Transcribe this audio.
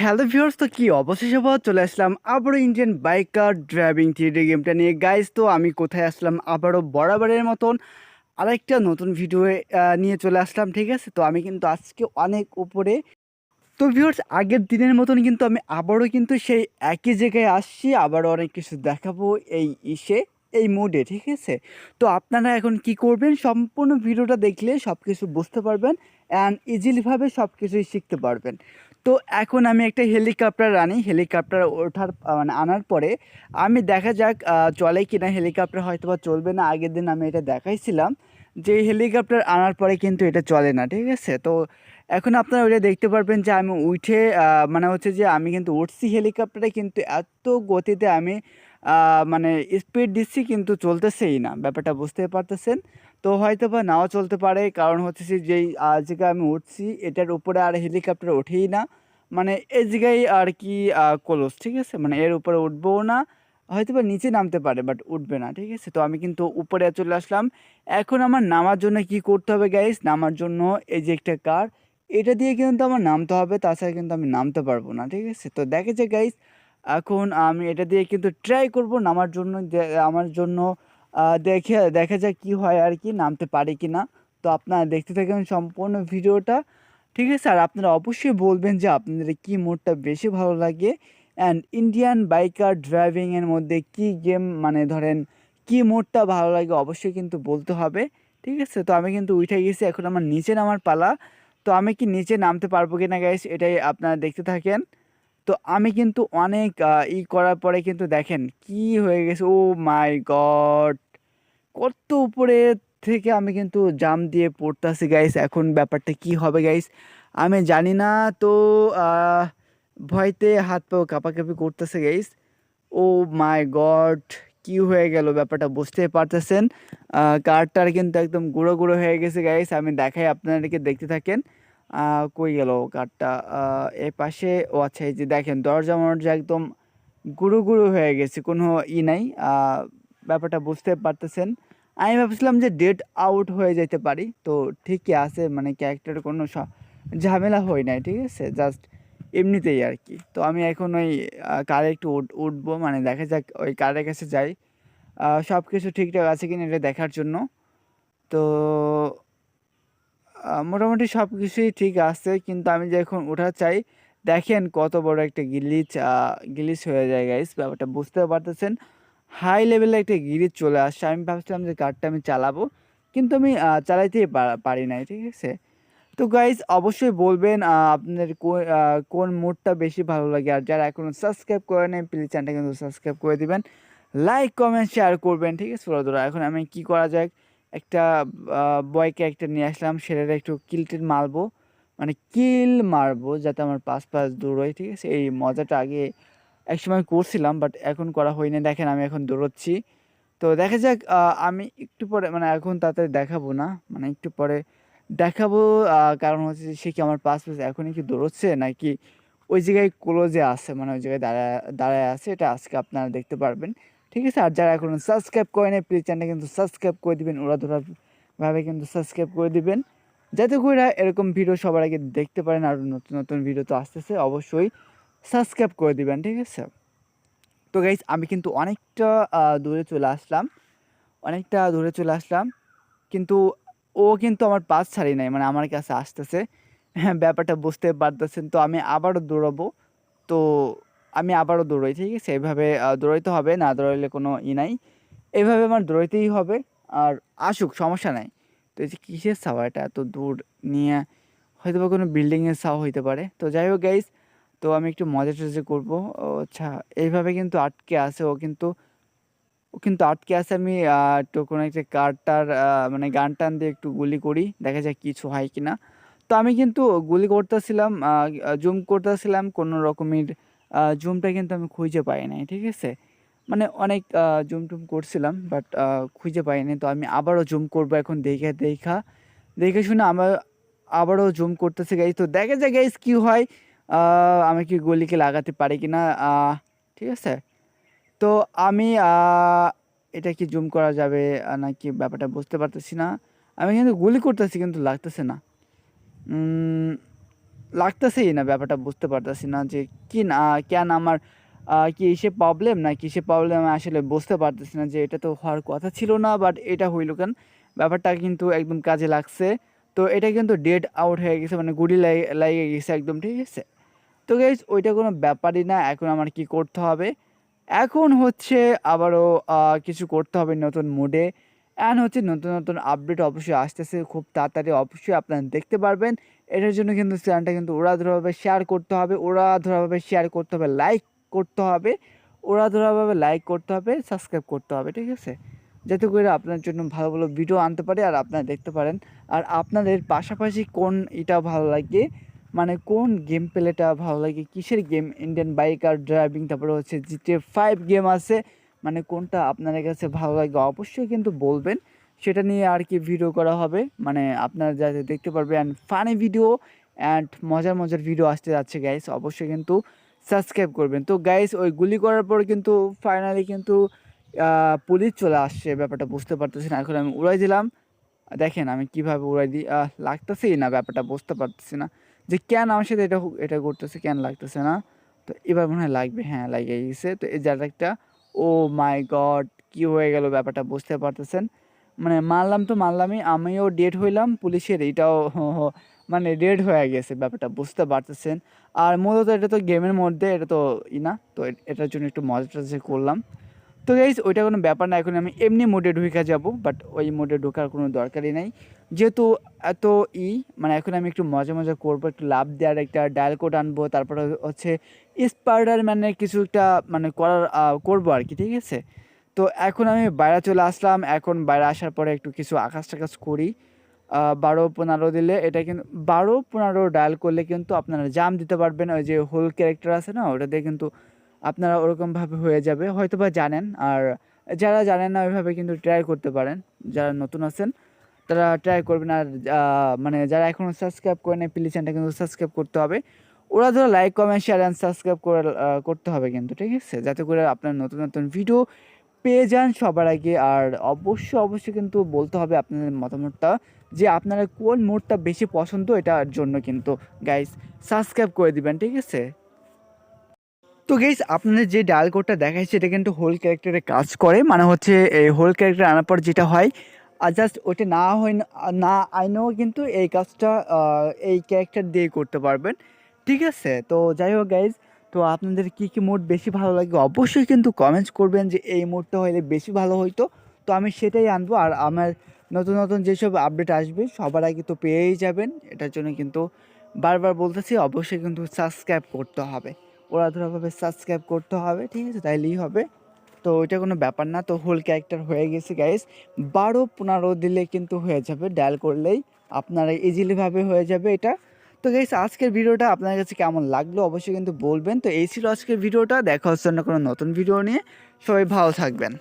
Hello viewers, তো কী অবশেষে আবার চলে আসলাম আবারও ইন্ডিয়ান বাইকার ড্রাইভিং থ্রিডি গেমটা নিয়ে। গাইজ তো আমি কোথায় আসলাম? আবারও বরাবরের মতন আরেকটা নতুন ভিডিও নিয়ে চলে আসলাম, ঠিক আছে? তো আমি কিন্তু আজকে অনেক উপরে। তো ভিউয়ার্স, আগের দিনের মতন কিন্তু আমি আবারও কিন্তু সেই একই জায়গায় আসছি। আবারও অনেক কিছু দেখাবো এই ইসে, এই মুডে ঠিক আছে? তো আপনারা এখন কি করবেন? সম্পূর্ণ ভিডিওটা দেখলে সব কিছু বুঝতে পারবেন অ্যান্ড ইজিলিভাবে সব কিছুই শিখতে পারবেন। তো এখন আমি একটা হেলিকপ্টার আনি। হেলিকপ্টার ওঠার মানে আনার পরে আমি দেখা যাক চলে কি না হেলিকপ্টার হয়তো বা চলবে না। আগের দিন আমি এটা দেখাইছিলাম যে হেলিকপ্টার আনার পরে কিন্তু এটা চলে না, ঠিক আছে? তো এখন আপনারা ওইটা দেখতে পারবেন যে আমি উঠে মানে হচ্ছে যে আমি কিন্তু উঠছি হেলিকপ্টারে কিন্তু এত গতিতে আমি মানে স্পিড দিচ্ছি কিন্তু চলতেছেই না। ব্যাপারটা বুঝতে পারতেছেন? তো হয়তো বা নাও চলতে পারে। কারণ হচ্ছে যে, যেই জায়গায় আমি উঠছি এটার উপরে আর হেলিকপ্টার ওঠেই না। মানে এই জায়গায় আর কি ক্লোজ ঠিক আছে? মানে এর উপরে উঠবও না হয়তো বা নিচে নামতে পারে বাট উঠবে না, ঠিক আছে? তো আমি কিন্তু উপরে চলে আসলাম। এখন আমার নামার জন্য কি করতে হবে গাইস নামার জন্য এই যে একটা কার এটা দিয়ে কিন্তু আমার নামতে হবে, তাছাড়া কিন্তু আমি নামতে পারব না, ঠিক আছে? তো দেখে যে গাইস এখন আমি এটা দিয়ে কিন্তু ট্রাই করব নামার জন্য আমার জন্য দেখে, দেখা যাক কি হয় আর কি, নামতে পারি কি না তো আপনারা দেখতে থাকেন সম্পূর্ণ ভিডিওটা। ঠিক আছে? আর আপনারা অবশ্যই বলবেন যে আপনাদের কি মোডটা বেশি ভালো লাগে? অ্যান্ড ইন্ডিয়ান বাইকার ড্রাইভিংয়ের মধ্যে কি গেম মানে ধরেন কি মোডটা ভালো লাগে অবশ্যই কিন্তু বলতে হবে। ঠিক আছে? তো আমি কিন্তু উঠে গেছি, এখন আমার নিচে নামার পালা। তো আমি কি নিচে নামতে পারব কি না গাইস এটাই আপনারা দেখতে থাকেন। তো আমি কিন্তু অনেক ই করার পরে কিন্তু দেখেন কি হয়ে গেছে। ও মাই গড কত উপরে থেকে আমি কিন্তু জাম দিয়ে পড়তেছি গাইস এখন ব্যাপারটা কি হবে গাইস আমি জানি না, তো ভয়তে হাত পাও কাঁপাকাঁপি করতেছে গাইস ও মাই গড কি হয়ে গেল ব্যাপারটা বুঝতে পারতেছেন? কারটার কিন্তু একদম গুঁড়ো গুঁড়ো হয়ে গেছে গাইস আমি দেখাই আপনাদেরকে, দেখতে থাকেন। কই গেল কারটা? এ পাশে, ও আচ্ছা এই যে দেখেন, দরজা মরজা একদম গুঁড়ো গুঁড়ো হয়ে গেছে, কোনো ই নাই। ব্যাপারটা বুঝতে পারতেছেন? আমি ভাবছিলাম যে ডেট আউট হয়ে যেতে পারি। তো ঠিকই আছে মানে ক্যারেক্টারের কোনো ঝামেলা হয় নাই, ঠিক আছে? জাস্ট এমনিতেই আর কি। তো আমি এখন ওই কারে একটু উঠ উঠবো মানে দেখা যাক, ওই কারের কাছে যাই। সব কিছু ঠিকঠাক আছে কিনা এটা দেখার জন্য। তো মোটামুটি সব কিছুই ঠিক আছে, কিন্তু আমি যখন ওঠা চাই, দেখেন কত বড় একটা গিলিচ গিলিচ হয়ে যায় গাইস ব্যাপারটা বুঝতে পারতেছেন। হাই লেভেলে একটা গিলিচ চলে আসছে। আমি ভাবছিলাম যে কারটা আমি চালাবো কিন্তু আমি চালাইতেই পারি নাই ঠিক আছে? তো গাইজ অবশ্যই বলবেন আহ, আপনাদের কোন মুডটা বেশি ভালো লাগে। আর যারা এখনও সাবস্ক্রাইব করে নেই প্লিজ চ্যানেলটা কিন্তু সাবস্ক্রাইব করে দিবেন। লাইক কমেন্ট শেয়ার করবেন ঠিক আছে বন্ধুরা এখন আমি কি করা যাক একটা বয়কে একটা নিয়ে আসলাম সেটার একটু কিলটিল মারবো। মানে কিল মারবো যাতে আমার পাশ পাশ হয় ঠিক আছে? এই মজাটা আগে একসময় করছিলাম বাট এখন করা হয়নি। দেখেন, আমি এখন দৌড়চ্ছি। তো দেখা যাক আমি একটু পরে মানে এখন তাড়াতাড়ি দেখাবো না মানে একটু পরে দেখাবো কারণ হচ্ছে সে কি আমার পাশ পাশে এখনই কি দৌড়চ্ছে, নাকি ওই জায়গায় ক্লোজে আছে মানে ওই জায়গায় দাঁড়ায় দাঁড়ায় আছে, এটা আজকে আপনারা দেখতে পারবেন। ঠিক আছে? আর যারা এখন সাবস্ক্রাইব করে নেই প্লিজ চ্যানেলটা কিন্তু সাবস্ক্রাইব করে দিবেন ওরা ভাবে কিন্তু সাবস্ক্রাইব করে দিবেন। যাতে করে এরকম ভিডিও সবার আগে দেখতে পারেন, আর নতুন নতুন ভিডিও তো আসতেছে, অবশ্যই। সাবস্ক্রাইব করে দিবেন ঠিক আছে? তো গাইজ আমি কিন্তু অনেকটা দূরে চলে আসলাম। অনেকটা দূরে চলে আসলাম। কিন্তু ও কিন্তু আমার পাশ ছাড়ি নাই মানে আমার কাছে আসতেছে। হ্যাঁ ব্যাপারটা বুঝতে পারতেছেন। তো আমি আবারও দৌড়াবো। তো আমি আবারও দৌড়াই ঠিক আছে? আহ, দৌড়াইতে হবে না দৌড়াইলে কোনো ই নাই। এভাবে আমার দৌড়াইতেই হবে। আর আসুক সমস্যা নাই। তো এই যে কিসের সাওয়া এটা? এত দূর নিয়ে হয়তো বা কোনো বিল্ডিংয়ের সাও হইতে পারে। তো যাই হোক গাইজ তো আমি একটু মজা টজা করব। আচ্ছা এইভাবে কিন্তু আটকে আছে, ও কিন্তু ও কিন্তু আটকে আছে। আমি একটু কোনো একটা কারটার মানে গান টান দিয়ে একটু গুলি করি, দেখা যায় কিছু হয় কি না তো আমি কিন্তু গুলি করতেছিলাম জুম করতেছিলাম, কোনো রকমের জুমটা কিন্তু আমি খুঁজে পাই নাই, ঠিক আছে? মানে অনেক জুম টুম করছিলাম বাট খুঁজে পাইনি তো আমি আবারও জুম করব এখন দেখে, দেখা, দেখে শুনে আমার আবারও জুম করতেছে গাইজ তো দেখা যায় গাইজ কি হয় আমি কি গুলিকে লাগাতে পারি কি না ঠিক আছে। তো আমি এটা কি জুম করা যাবে নাকি ব্যাপারটা বুঝতে পারতেছি না। আমি কিন্তু গুলি করতেছি, কিন্তু লাগতেছে না। লাগতেছেই না, ব্যাপারটা বুঝতে পারতেছি না যে কি না, কেন আমার কি এসে প্রবলেম না কিসে প্রবলেম আমি আসলে বুঝতে পারতেছি না যে এটা তো হওয়ার কথা ছিল না বাট এটা হইল কেন? ব্যাপারটা কিন্তু একদম কাজে লাগছে। তো এটা কিন্তু ডেড আউট হয়ে গেছে মানে গুড়ি লাগিয়ে গেছে একদম, ঠিক আছে? তো গাইজ ওইটা কোনো ব্যাপারই না, এখন আমার কি করতে হবে? এখন হচ্ছে আবারও কিছু করতে হবে নতুন মুডে অ্যান্ড হচ্ছে নতুন নতুন আপডেট অবশ্যই আসতেছে, খুব তাড়াতাড়ি অবশ্যই আপনারা দেখতে পারবেন। এটার জন্য কিন্তু চ্যানেলটা কিন্তু ওরা ওড়াধরাভাবে শেয়ার করতে হবে ওরা ওড়াধরাভাবে শেয়ার করতে হবে লাইক করতে হবে ওড়াধরাভাবে লাইক করতে হবে সাবস্ক্রাইব করতে হবে, ঠিক আছে? যাতে করে আপনার জন্য ভালো ভালো ভিডিও আনতে পারে আর আপনারা দেখতে পারেন। আর আপনাদের পাশাপাশি কোন এটা ভালো লাগে মানে কোন গেম প্লেটা ভালো লাগে? কিসের গেম ইন্ডিয়ান বাইক আর ড্রাইভিং তারপরে হচ্ছে জিটি ফাইভ গেম আছে। মানে কোনটা আপনাদের কাছে ভালো লাগে? অবশ্যই কিন্তু বলবেন। সেটা নিয়ে আর কি ভিডিও করা হবে। মানে আপনারা যাতে দেখতে পারবেন। অ্যান্ড ফানি ভিডিও অ্যান্ড মজার মজার ভিডিও আসতে যাচ্ছে গাইস অবশ্যই কিন্তু সাবস্ক্রাইব করবেন। তো গাইস ওই গুলি করার পর কিন্তু ফাইনালি কিন্তু পুলিশ চলে আসছে। ব্যাপারটা বুঝতে পারতেছি না এখন আমি উড়াই দিলাম। দেখেন আমি কীভাবে উড়াই দিই লাগতেছেই না ব্যাপারটা, বুঝতে পারতেছি না। যে কেন আমার সাথে এটা এটা করতেছে কেন লাগতেছে না? তো এবার মনে হয় লাগবে হ্যাঁ লাগিয়ে গেছে। তো এই জায়গাটা ও মাই গড কি হয়ে গেল ব্যাপারটা বুঝতে পারতেছেন? মানে মারলাম তো মারলামই আমিও ডেট হইলাম, পুলিশের এটাও মানে ডেড হয়ে গেছে ব্যাপারটা বুঝতে পারতেছেন। আর মূলত এটা তো গেমের মধ্যে, এটা তো ই না, তো এটার জন্য একটু মজা টজা করলাম। তো গাইজ ওইটা কোনো ব্যাপার না, এখন আমি এমনি মোডে ঢুকে যাব বাট ওই মোডে ঢোকার কোনো দরকারই নাই। যেহেতু এত ই মানে এখন আমি একটু মজা মজা করব, একটু লাভ দেওয়ার একটা ডায়াল কোড আনব, তারপরে হচ্ছে স্পাইডার ম্যানের কিছু একটা মানে করার করব আর কি, ঠিক আছে? তো এখন আমি বাইরে চলে আসলাম, এখন বাইরে আসার পরে একটু কিছু আকাশ টাকাশ করি। বারো পনেরো দিলে এটা কিন্তু বারো পনেরো ডায়াল করলে কিন্তু আপনারা জাম দিতে পারবেন, ওই যে হোল ক্যারেক্টার আছে না ওটা দিয়ে কিন্তু আপনারা ওরকমভাবে হয়ে যাবে। হয়তো বা জানেন, আর যারা জানেন না, ওইভাবে কিন্তু ট্রাই করতে পারেন। যারা নতুন আছেন, তারা ট্রাই করবেন। আর মানে যারা এখনও সাবস্ক্রাইব করে নেয় প্লিজ চ্যানেলটা কিন্তু সাবস্ক্রাইব করতে হবে। ওরা ধরো like comment share and subscribe করে করতে হবে কিন্তু, ঠিক আছে? যাতে করে আপনার নতুন নতুন ভিডিও পেয়ে যান সবার আগে। আর অবশ্যই অবশ্যই কিন্তু বলতে হবে আপনাদের মতামতটা যে আপনারা কোন মোডটা বেশি পছন্দ, এটার জন্য কিন্তু গাইস সাবস্ক্রাইব করে দিবেন, ঠিক আছে? তো গেইস আপনাদের যে ডায়াল কোডটা দেখাচ্ছে এটা কিন্তু হোল ক্যারেক্টারে কাজ করে। মানে হচ্ছে এই হোল ক্যারেক্টার আনার পর যেটা হয়, আর জাস্ট ওটা না হয় না আইনেও কিন্তু এই কাজটা এই ক্যারেক্টার দিয়ে করতে পারবেন। ঠিক আছে? তো যাই হোক গাইজ তো আপনাদের কী কী মোড বেশি ভালো লাগে অবশ্যই কিন্তু কমেন্টস করবেন যে এই মোডটা হলে বেশি ভালো হইতো। তো আমি সেটাই আনব, আর আমার নতুন নতুন যেসব আপডেট আসবে, সবার আগে তো পেয়েই যাবেন। এটার জন্য কিন্তু বারবার বলতেছি, অবশ্যই কিন্তু সাবস্ক্রাইব করতে হবে। ওরাধুরাভাবে সাবস্ক্রাইব করতে হবে, ঠিক আছে? তাইলেই হবে। তো ওইটা কোনো ব্যাপার না, তো হোল ক্যারেক্টার হয়ে গেছে গাইস বারো পনেরো দিলে কিন্তু হয়ে যাবে ডায়াল করলেই আপনারা ইজিলিভাবে হয়ে যাবে এটা। তো গাইস আজকের ভিডিওটা আপনার কাছে কেমন লাগল অবশ্যই কিন্তু বলবেন। তো এই ছিল আজকের ভিডিওটা, দেখা হচ্ছে অন্য কোনো নতুন ভিডিও নিয়ে। সবাই ভালো থাকবেন।